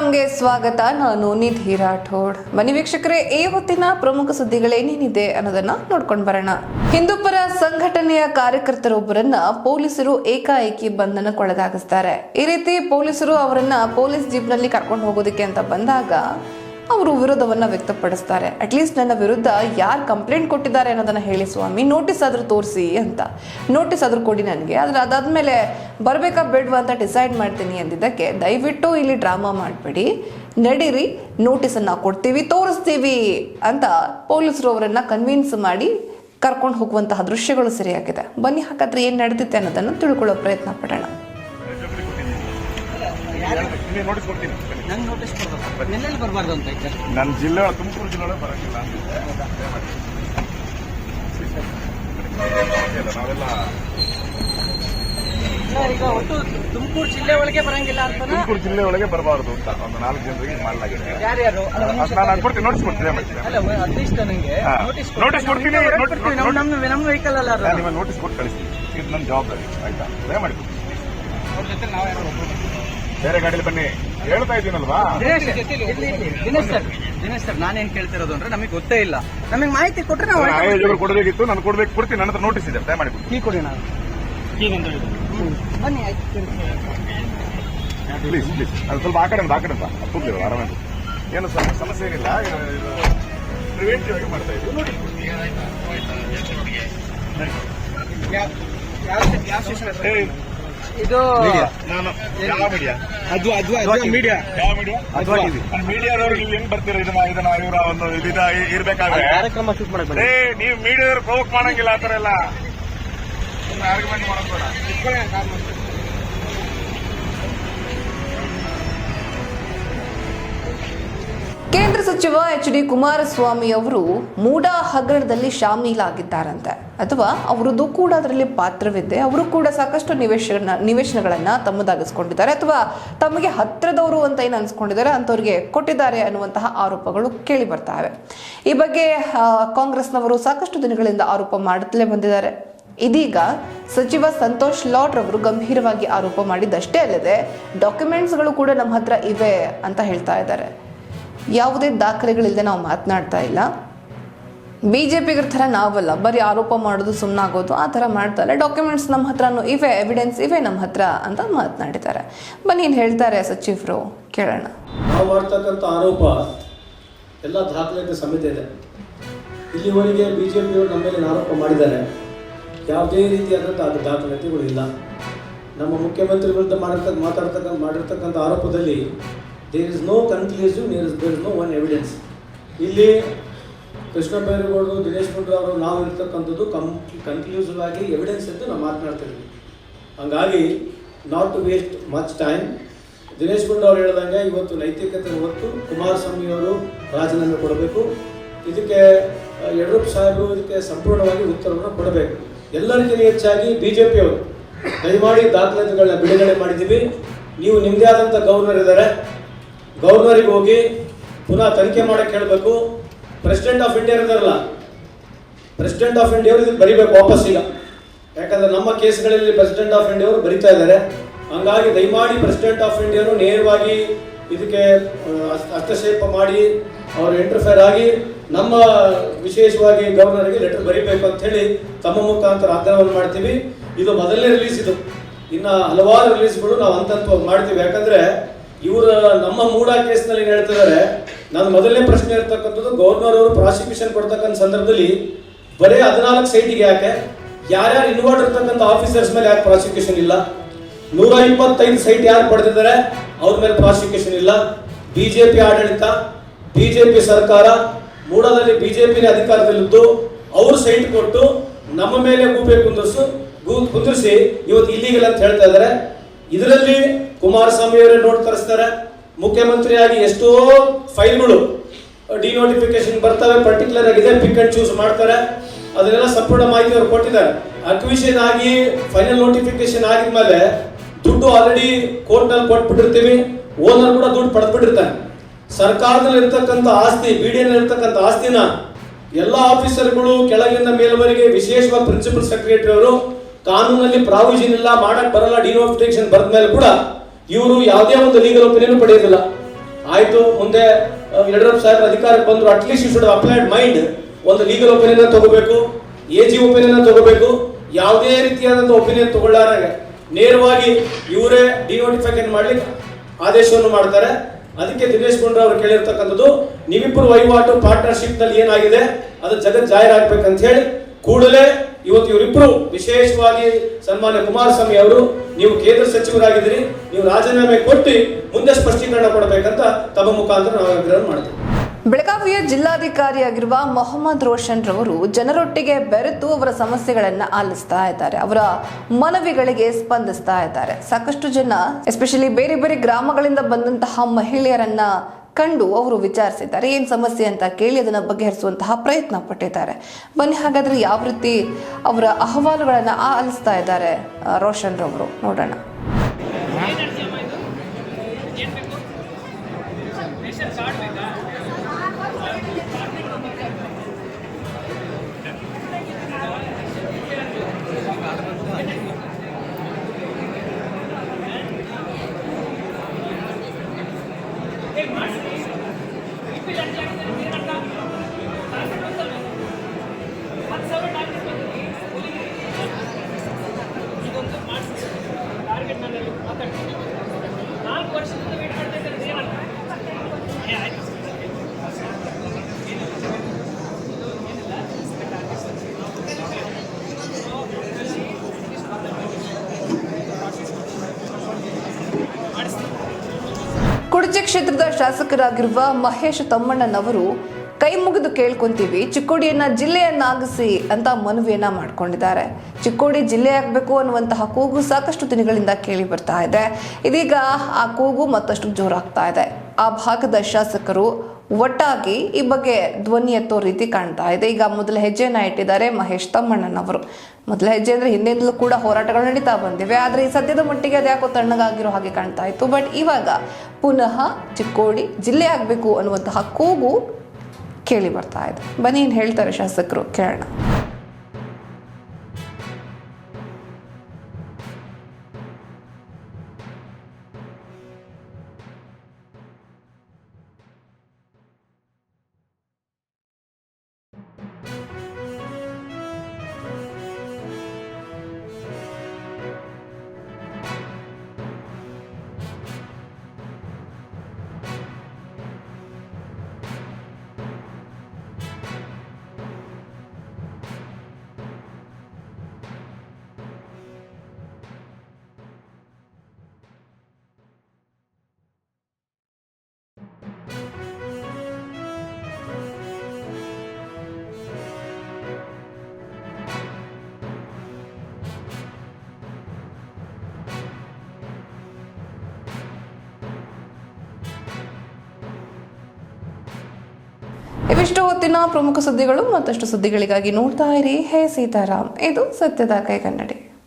ಟೈಮ್ಗೆ ಸ್ವಾಗತ. ನಾನು ನಿಧಿ ರಾಠೋಡ್. ಮನಿ ವೀಕ್ಷಕರೇ, ಈ ಹೊತ್ತಿನ ಪ್ರಮುಖ ಸುದ್ದಿಗಳೇನೇನಿದೆ ಅನ್ನೋದನ್ನ ನೋಡ್ಕೊಂಡು ಬರೋಣ. ಹಿಂದೂಪರ ಸಂಘಟನೆಯ ಕಾರ್ಯಕರ್ತರೊಬ್ಬರನ್ನ ಪೊಲೀಸರು ಏಕಾಏಕಿ ಬಂಧನಕ್ಕೊಳಗಾಗಿಸ್ತಾರೆ. ಈ ರೀತಿ ಪೊಲೀಸರು ಅವರನ್ನ ಪೊಲೀಸ್ ಜೀಪ್ನಲ್ಲಿ ಕರ್ಕೊಂಡು ಹೋಗೋದಕ್ಕೆ ಅಂತ ಬಂದಾಗ ಅವರು ವಿರೋಧವನ್ನು ವ್ಯಕ್ತಪಡಿಸ್ತಾರೆ. ಅಟ್ಲೀಸ್ಟ್ ನನ್ನ ವಿರುದ್ಧ ಯಾರು ಕಂಪ್ಲೇಂಟ್ ಕೊಟ್ಟಿದ್ದಾರೆ ಅನ್ನೋದನ್ನ ಹೇಳಿ ಸ್ವಾಮಿ. ನೋಟಿಸ್ ಆದರೂ ತೋರಿಸಿ ಅಂತ. ನೋಟಿಸ್ ಆದರೂ ಕೊಡಿ ನನಗೆ. ಆದ್ರೆ ಅದಾದ್ಮೇಲೆ ಬರಬೇಕಾ ಬೇಡವಾ ಅಂತ ಡಿಸೈಡ್ ಮಾಡ್ತೀನಿ ಅಂದಿದ್ದಕ್ಕೆ ದಯವಿಟ್ಟು ಇಲ್ಲಿ ಡ್ರಾಮಾ ಮಾಡಬೇಡಿ. ನಡೀರಿ. ನೋಟಿಸನ್ನು ಕೊಡ್ತೀವಿ, ತೋರಿಸ್ತೀವಿ ಅಂತ ಪೊಲೀಸರು ಅವರನ್ನು ಕನ್ವಿನ್ಸ್ ಮಾಡಿ ಕರ್ಕೊಂಡು ಹೋಗುವಂತಹ ದೃಶ್ಯಗಳು ಸರಿಯಾಗಿದೆ. ಬನ್ನಿ, ಹಾಗಾದ್ರೆ ಏನು ನಡೆದಿತ್ತೆ ಅನ್ನೋದನ್ನು ತಿಳ್ಕೊಳ್ಳೋ ಪ್ರಯತ್ನ ಪಡೋಣ. ನಿಮಗೆ ನೋಟಿಸ್ ಕೊಡ್ತೀನಿ. ನಂಗೆ ನೋಟಿಸ್ ಕೊಡ್ಬೇಕು. ಎಲ್ಲೆಲ್ಲಿ ಬರಬಾರ್ದು ಅಂತ ನನ್ನ ಜಿಲ್ಲೆ ತುಮಕೂರು ಜಿಲ್ಲೆ ಒಳಗೆ ಬರಂಗಿಲ್ಲ. ಅಂತಿದ್ದೆ ನಾವೆಲ್ಲ ಈಗ ಒಟ್ಟು ತುಮಕೂರು ಜಿಲ್ಲೆ ಒಳಗೆ ಬರಂಗಿಲ್ಲ ಅಂತ ತುಮಕೂರು ಜಿಲ್ಲೆ ಒಳಗೆ ಬರಬಾರದು ಅಂತ ಒಂದು ನಾಲ್ಕು ಜನರಿಗೆ ಮಾಡಲಾಗಿದೆ. ಯಾರ್ಯಾರು? ನಾನು ಕೊಡ್ತೀನಿ ನೋಟಿಸ್ ಕೊಡ್ತೀನಿ ಮಾಡ್ತೀನಿ ಅಲ್ಲ ಅಟ್ಲೀಸ್ಟ್ ನನಗೆ ನೋಟಿಸ್ ನೋಟಿಸ್ ಕೊಡ್ತೀನಿ. ನಮ್ಮ ವೆಹಿಕಲ್ ಅಲ್ಲ ನಿಮಗೆ ನೋಟಿಸ್ ಕೊಟ್ಟು ಕಳಿಸ್ತೀನಿ. ಇದು ನನ್ನ ಜವಾಬ್ದಾರಿ ಆಯ್ತಾ? ದಯಮಾಡಿ ಕೊಡಿ. ಬೇರೆ ಗಾಡಿಯಲ್ಲಿ ಬನ್ನಿ. ಹೇಳ್ತಾ ಇದ್ದೀನಲ್ವಾ? ದಿನೇಶ್ ಸರ್ ದಿನೇಶ್ ಸರ್ ನಾನೇನ್ ಕೇಳ್ತಿರೋದು ಅಂದ್ರೆ ನಮಗೆ ಗೊತ್ತೇ ಇಲ್ಲ. ನಮಗೆ ಮಾಹಿತಿ ಕೊಟ್ರೆ ನಾವು ಆಯೋಜಕರು ಕೊಡಬೇಕಿತ್ತು ನಾನು ಕೊಡ್ಬೇಕು ಕೊಡ್ತೀನಿ ನನ್ನ ಹತ್ರ ನೋಟಿಸ್ ಇದೆ ದಯಮಾಡಿ ಕೊಡಿ. ಕೀ ಕೊಡಿ ನಾನು. ಬನ್ನಿ ಆಯ್ತು ಪ್ಲೀಸ್ ಪ್ಲೀಸ್ ಅದು ಸ್ವಲ್ಪ ಆ ಕಡೆ ಆ ಕಡೆ ಬಾ. ಆರಾಮಾಗಿ ಏನು ಸರ್ ಸಮಸ್ಯೆ ಏನಿಲ್ಲ? ಪ್ರಿವೆಂಟಿವ್ ಆಗಿ ಮಾಡ್ತಾ ಇದ್ದೀವಿ. ನೋಡಿ. ಯಾವ ಸ್ಟೇಷನ್ ಯಾವ ಮೀಡಿಯಾ ಇದ ಕಾರ್ಯಕ್ರಮ ಶೂಟ್ ಮಾಡಬೇಕು ಏ ನೀವು ಮೀಡಿಯಾದವ್ರು ಪ್ರವೋಕ್ ಮಾಡಂಗಿಲ್ಲ ಆ ಥರ ಎಲ್ಲ. ಆರ್ಗ್ಯುಮೆಂಟ್ ಮಾಡೋದು ಕೇಂದ್ರ ಸಚಿವ ಎಚ್ ಡಿ ಕುಮಾರಸ್ವಾಮಿ ಅವರು ಮೂಡ ಹಗರಣದಲ್ಲಿ ಶಾಮೀಲಾಗಿದ್ದಾರಂತೆ. ಅಥವಾ ಅವರದ್ದು ಕೂಡ ಅದರಲ್ಲಿ ಪಾತ್ರವಿದೆ. ಅವರು ಕೂಡ ಸಾಕಷ್ಟು ನಿವೇಶನ, ನಿವೇಶನಗಳನ್ನು ತಮ್ಮದಾಗಿಸ್ಕೊಂಡಿದ್ದಾರೆ. ಅಥವಾ ತಮಗೆ ಹತ್ತಿರದವರು ಅಂತ ಏನು ಅನ್ಸ್ಕೊಂಡಿದ್ದಾರೆ? ಅಂಥವ್ರಿಗೆ ಕೊಟ್ಟಿದ್ದಾರೆ ಅನ್ನುವಂತಹ ಆರೋಪಗಳು ಕೇಳಿ ಬರ್ತಾವೆ ಈ ಬಗ್ಗೆ ಕಾಂಗ್ರೆಸ್ನವರು ಸಾಕಷ್ಟು ದಿನಗಳಿಂದ ಆರೋಪ ಮಾಡುತ್ತಲೇ ಬಂದಿದ್ದಾರೆ. ಇದೀಗ ಸಚಿವ ಸಂತೋಷ್ ಲಾಟ್ ಅವರು ಗಂಭೀರವಾಗಿ ಆರೋಪ ಮಾಡಿದ್ದಷ್ಟೇ ಅಲ್ಲದೆ, ಡಾಕ್ಯುಮೆಂಟ್ಸ್ಗಳು ಕೂಡ ನಮ್ಮ ಹತ್ರ ಇವೆ ಅಂತ ಹೇಳ್ತಾ ಇದ್ದಾರೆ. ಯಾವುದೇ ದಾಖಲೆಗಳಿಲ್ಲದೆ ನಾವು ಮಾತನಾಡ್ತಾ ಇಲ್ಲ. ಬಿ ಜೆ ಪಿಗರ ಥರ ನಾವಲ್ಲ, ಬರೀ ಆರೋಪ ಮಾಡೋದು ಸುಮ್ಮನಾಗೋದು ಆ ಥರ ಮಾಡ್ತಾರೆ ಡಾಕ್ಯುಮೆಂಟ್ಸ್ ನಮ್ಮ ಹತ್ರನೂ ಇವೆ ಎವಿಡೆನ್ಸ್ ಇವೆ ನಮ್ಮ ಹತ್ರ ಅಂತ ಮಾತನಾಡಿದ್ದಾರೆ. ಬನ್ನಿ ಏನು ಹೇಳ್ತಾರೆ ಸಚಿವರು, ಕೇಳೋಣ. ನಾವು ಮಾಡ್ತಕ್ಕಂಥ ಆರೋಪ, ಎಲ್ಲ ದಾಖಲೆಗಳ ಸಮೇತ ಇದೆ. ಇಲ್ಲಿವರೆಗೆ ಬಿ ಜೆ ಪಿಯವರು ನಮ್ಮ ಮೇಲೆ ಆರೋಪ ಮಾಡಿದ್ದಾರೆ. ಯಾವುದೇ ರೀತಿಯಾದಂಥ ದಾಖಲಾತಿಗಳು ಇಲ್ಲ. ನಮ್ಮ ಮುಖ್ಯಮಂತ್ರಿ ವಿರುದ್ಧ ಮಾಡಿರ್ತಕ್ಕ ಮಾತಾಡ್ತಕ್ಕಂಥ ಮಾಡಿರ್ತಕ್ಕಂಥ ಆರೋಪದಲ್ಲಿ there is no conclusive there is there is no one evidence ಇಲ್ಲಿ ಕೃಷ್ಣ ಬೈರೇಗೌಡರು, ದಿನೇಶ್ ಗುಂಡ್ರು ಅವರು ನಾವು ಇರ್ತಕ್ಕಂಥದ್ದು ಕಂ ಕನ್ಕ್ಲೂಸಿವ್ ಆಗಿ ಎವಿಡೆನ್ಸ್ ಅಂತ ನಾವು ಮಾತನಾಡ್ತಾ ಇದ್ವಿ ಹಂಗಾಗಿ not to waste much time Dinesh Gundu ಅವ್ರು ಹೇಳ್ದಂಗೆ ಇವತ್ತು ನೈತಿಕತೆ ಹೊತ್ತು ಕುಮಾರಸ್ವಾಮಿ ಅವರು ರಾಜೀನಾಮೆ ಕೊಡಬೇಕು. ಇದಕ್ಕೆ, ಯಡಿಯೂರಪ್ಪ ಸಾಹೇಬರು ಇದಕ್ಕೆ ಸಂಪೂರ್ಣವಾಗಿ ಉತ್ತರವನ್ನು ಕೊಡಬೇಕು. ಎಲ್ಲರಿಗಿಂತ ಹೆಚ್ಚಾಗಿ ಬಿ ಜೆ ಪಿಯವರು ದಯಮಾಡಿ ದಾಖಲಾತಿಗಳನ್ನ ಬಿಡುಗಡೆ ಮಾಡಿದ್ದೀವಿ. ನೀವು ನಿಮ್ಮದೇ ಆದಂಥ ಗವರ್ನರ್ ಇದ್ದಾರೆ. ಗವರ್ನರಿಗೆ ಹೋಗಿ ಪುನಃ ತನಿಖೆ ಮಾಡಕ್ಕೆ ಹೇಳಬೇಕು. ಪ್ರೆಸಿಡೆಂಟ್ ಆಫ್ ಇಂಡಿಯಾ ಇರ್ತಾರಲ್ಲ ಪ್ರೆಸಿಡೆಂಟ್ ಆಫ್ ಇಂಡಿಯಾ ಅವರು ಇದಕ್ಕೆ ಬರಿಬೇಕು ವಾಪಸ್ ಈಗ. ಯಾಕಂದ್ರೆ ನಮ್ಮ ಕೇಸ್ಗಳಲ್ಲಿ ಪ್ರೆಸಿಡೆಂಟ್ ಆಫ್ ಇಂಡಿಯಾ ಅವರು ಬರಿತಾ ಇದ್ದಾರೆ. ಹಂಗಾಗಿ ದಯಮಾಡಿ ಪ್ರೆಸಿಡೆಂಟ್ ಆಫ್ ಇಂಡಿಯಾನು ನೇರವಾಗಿ ಇದಕ್ಕೆ ಹಸ್ತಕ್ಷೇಪ ಮಾಡಿ ಅವರು ಇಂಟರ್ಫೇರ್ ಆಗಿ ನಮ್ಮ ವಿಶೇಷವಾಗಿ ಗವರ್ನರ್ಗೆ ಲೆಟರ್ ಬರಿಬೇಕು ಅಂತ ಹೇಳಿ ತಮ್ಮ ಮುಖಾಂತರ ಆಗ್ರಹವನ್ನು ಮಾಡ್ತೀವಿ. ಇದು ಮೊದಲನೇ ರಿಲೀಸ್ ಇದು. ಇನ್ನ ಹಲವಾರು ರಿಲೀಸ್ಗಳು ನಾವು ಹಂತ ಮಾಡ್ತೀವಿ. ಯಾಕಂದ್ರೆ ಇವರ ನಮ್ಮ ಮೂಡ ಕೇಸ್ನಲ್ಲಿ ಏನ್ ಹೇಳ್ತಿದ್ದಾರೆ, ನಾನು ಮೊದಲನೇ ಪ್ರಶ್ನೆ ಇರ್ತಕ್ಕಂಥದ್ದು ಗವರ್ನರ್ ಅವರು ಪ್ರಾಸಿಕ್ಯೂಷನ್ ಕೊಡ್ತಕ್ಕಂಥ ಸಂದರ್ಭದಲ್ಲಿ ಬರೀ ಹದಿನಾಲ್ಕು ಸೈಟಿಗೆ ಯಾಕೆ? ಯಾರ್ಯಾರು ಇನ್ವಾಲ್ವ್ ಇರ್ತಕ್ಕಂಥ ಆಫೀಸರ್ಸ್ ಮೇಲೆ ಯಾಕೆ ಪ್ರಾಸಿಕ್ಯೂಷನ್ ಇಲ್ಲ? ನೂರ ಇಪ್ಪತ್ತೈದು ಸೈಟ್ ಯಾರು ಪಡೆದಿದ್ದಾರೆ? ಅವ್ರ ಮೇಲೆ ಪ್ರಾಸಿಕ್ಯೂಷನ್ ಇಲ್ಲ. ಬಿಜೆಪಿ ಆಡಳಿತ ಬಿಜೆಪಿ ಸರ್ಕಾರ, ಮೂಡದಲ್ಲಿ ಬಿಜೆಪಿ ಅಧಿಕಾರದಲ್ಲಿದ್ದು ಅವರು ಸೈಟ್ ಕೊಟ್ಟು ನಮ್ಮ ಮೇಲೆ ಗೂಬೆ ಕುಂದರ್ಸು ಕುಂದಿರಿಸಿ ಇವತ್ತು ಇಲ್ಲಿಗೆಲ್ಲ ಅಂತ ಹೇಳ್ತಾ ಇದ್ದಾರೆ. ಇದರಲ್ಲಿ ಕುಮಾರಸ್ವಾಮಿ ಅವರೇ ನೋಟ್ ತರಿಸ್ತಾರೆ. ಮುಖ್ಯಮಂತ್ರಿಯಾಗಿ ಎಷ್ಟೋ ಫೈಲ್ಗಳು ಡಿನೋಟಿಫಿಕೇಶನ್ ಬರ್ತವೆ ಪರ್ಟಿಕ್ಯುಲರ್ ಆಗಿದೆ ಪಿಕ್ ಅಂಡ್ ಚೂಸ್ ಮಾಡ್ತಾರೆ. ಅದನ್ನೆಲ್ಲ ಸಂಪೂರ್ಣ ಮಾಹಿತಿ ಅವರು ಕೊಟ್ಟಿದ್ದಾರೆ. ಅಕ್ವಿಷನ್ ಆಗಿ ಫೈನಲ್ ನೋಟಿಫಿಕೇಶನ್ ಆಗಿದ್ಮೇಲೆ ದುಡ್ಡು ಆಲ್ರೆಡಿ ಕೋರ್ಟ್ನಲ್ಲಿ ಕೊಟ್ಬಿಟ್ಟಿರ್ತೀವಿ. ಓನರ್ ಕೂಡ ದುಡ್ಡು ಪಡೆದ್ಬಿಟ್ಟಿರ್ತಾನೆ. ಸರ್ಕಾರದಲ್ಲಿ ಇರ್ತಕ್ಕಂಥ ಆಸ್ತಿ ಬಿ ಡಿ ಇರ್ತಕ್ಕಂಥ ಆಸ್ತಿನ ಎಲ್ಲ ಆಫೀಸರ್ಗಳು ಕೆಳಗಿಂದ ಮೇಲ್ವರೆಗೆ ವಿಶೇಷವಾಗಿ ಪ್ರಿನ್ಸಿಪಲ್ ಸೆಕ್ರೆಟರಿ ಅವರು ಕಾನೂನಲ್ಲಿ ಪ್ರಾವಿಷನ್ ಇಲ್ಲ, ಮಾಡಕ್ ಬರಲ್ಲ ಡಿನೋಟಿಫಿಕೇಶನ್ ಬರೆದ ಮೇಲೆ ಕೂಡ ಇವರು ಯಾವುದೇ ಒಂದು ಲೀಗಲ್ ಒಪಿನಿಯನ್ ಪಡೆಯೋದಿಲ್ಲ. ಆಯ್ತು, ಮುಂದೆ ಯಡಿಯೂರಪ್ಪ ಸಾಹೇಬ್ ಅಧಿಕಾರಕ್ಕೆ ಬಂದ್ರು at least you should applied mind ಒಂದು ಲೀಗಲ್ ಒಪಿನಿಯನ್ ತಗೋಬೇಕು ಎ ಜಿ ಒಪಿನಿಯನ್ ತಗೋಬೇಕು, ಯಾವುದೇ ರೀತಿಯಾದಂಥ ಒಪಿನಿಯನ್ ತಗೊಳ್ಳಾರಾಗ ನೇರವಾಗಿ ಇವರೇ ಡಿನೋಟಿಫಿಕೇಶನ್ ಮಾಡ್ಲಿಕ್ಕೆ ಆದೇಶವನ್ನು ಮಾಡ್ತಾರೆ. ಅದಕ್ಕೆ ದಿನೇಶ್ ಗುಂಡ್ರ ಅವರು ಕೇಳಿರ್ತಕ್ಕಂಥದ್ದು ನೀವಿಬ್ಬರು ವಹಿವಾಟು ಪಾರ್ಟ್ನರ್ಶಿಪ್ನಲ್ಲಿ ಏನಾಗಿದೆ, ಅದು ಜಗತ್ ಜಾಹೀರಾಗಬೇಕಂತ ಹೇಳಿ, ಕೂಡಲೇ ಇವತ್ತು ಇವರಿಬ್ರು ವಿಶೇಷವಾಗಿ ಸನ್ಮಾನ್ಯ ಕುಮಾರಸ್ವಾಮಿ ಅವರು, ನೀವು ಕೇಂದ್ರ ಸಚಿವರಾಗಿದ್ದೀರಿ, ನೀವು ರಾಜೀನಾಮೆ ಕೊಟ್ಟು ಮುಂದೆ ಸ್ಪಷ್ಟೀಕರಣ ಕೊಡಬೇಕಂತ ತಮ್ಮ ಮುಖಾಂತರ ನಾವು ಆಗ್ರಹ ಮಾಡ್ತೀವಿ. ಬೆಳಗಾವಿಯ ಜಿಲ್ಲಾಧಿಕಾರಿಯಾಗಿರುವ ಮೊಹಮ್ಮದ್ ರೋಷನ್ ರವರು ಜನರೊಟ್ಟಿಗೆ ಬೆರೆತು ಅವರ ಸಮಸ್ಯೆಗಳನ್ನ ಆಲಿಸ್ತಾ ಇದ್ದಾರೆ, ಅವರ ಮನವಿಗಳಿಗೆ ಸ್ಪಂದಿಸ್ತಾ ಇದ್ದಾರೆ. ಸಾಕಷ್ಟು ಜನ, ಎಸ್ಪೆಷಲಿ ಬೇರೆ ಬೇರೆ ಗ್ರಾಮಗಳಿಂದ ಬಂದಂತಹ ಮಹಿಳೆಯರನ್ನ ಕಂಡು ಅವರು ವಿಚಾರಿಸಿದ್ದಾರೆ. ಏನು ಸಮಸ್ಯೆ ಅಂತ ಕೇಳಿ ಅದನ್ನು ಬಗೆಹರಿಸುವಂತಹ ಪ್ರಯತ್ನ ಪಟ್ಟಿದ್ದಾರೆ. ಬನ್ನಿ, ಹಾಗಾದರೆ ಯಾವ ರೀತಿ ಅವರ ಅಹವಾಲುಗಳನ್ನು ಆಲಿಸ್ತಾ ಇದ್ದಾರೆ ರೋಷನ್ರವರು? ರವರು ನೋಡೋಣ. ಕ್ಷೇತ್ರದ ಶಾಸಕರಾಗಿರುವ ಮಹೇಶ್ ತಮ್ಮಣ್ಣನವರು ಕೈ ಮುಗಿದು ಕೇಳ್ಕೊಂತೀವಿ, ಚಿಕ್ಕೋಡಿಯನ್ನ ಜಿಲ್ಲೆಯನ್ನಾಗಿಸಿ ಅಂತ ಮನವಿಯನ್ನ ಮಾಡ್ಕೊಂಡಿದ್ದಾರೆ. ಚಿಕ್ಕೋಡಿ ಜಿಲ್ಲೆ ಆಗಬೇಕು ಅನ್ನುವಂತಹ ಕೂಗು ಸಾಕಷ್ಟು ದಿನಗಳಿಂದ ಕೇಳಿ ಬರ್ತಾ ಇದೆ. ಇದೀಗ ಆ ಕೂಗು ಮತ್ತಷ್ಟು ಜೋರಾಗ್ತಾ ಇದೆ. ಆ ಭಾಗದ ಶಾಸಕರು ಒಟ್ಟಾಗಿ ಈ ಬಗ್ಗೆ ಧ್ವನಿ ಎತ್ತೋ ರೀತಿ ಕಾಣ್ತಾ ಇದೆ. ಈಗ ಮೊದಲ ಹೆಜ್ಜೆಯನ್ನ ಇಟ್ಟಿದ್ದಾರೆ ಮಹೇಶ್ ತಮ್ಮಣ್ಣನವರು. ಮೊದಲ ಹೆಜ್ಜೆ ಅಂದರೆ ಹಿಂದಿನಿಂದಲೂ ಕೂಡ ಹೋರಾಟಗಳು ನಡೀತಾ ಬಂದಿವೆ. ಆದರೆ ಈ ಸದ್ಯದ ಮಟ್ಟಿಗೆ ಅದ್ಯಾಕೋ ತಣ್ಣಗಾಗಿರೋ ಹಾಗೆ ಕಾಣ್ತಾ ಇತ್ತು. ಬಟ್ ಇವಾಗ ಪುನಃ ಚಿಕ್ಕೋಡಿ ಜಿಲ್ಲೆ ಆಗಬೇಕು ಅನ್ನುವಂತಹ ಕೂಗು ಕೇಳಿ ಬರ್ತಾ ಇದೆ. ಬನ್ನಿ ಏನು ಹೇಳ್ತಾರೆ ಶಾಸಕರು ಕೇಳೋಣ. ಇವಿಷ್ಟು ಹೊತ್ತಿನ ಪ್ರಮುಖ ಸುದ್ದಿಗಳು ಮತ್ತಷ್ಟು ಸುದ್ದಿಗಳಿಗಾಗಿ ನೋಡ್ತಾ ಇರಿ. ಹೇ ಸೀತಾರಾಮ್. ಇದು ಸತ್ಯದ ಕೈ ಕನ್ನಡಿ.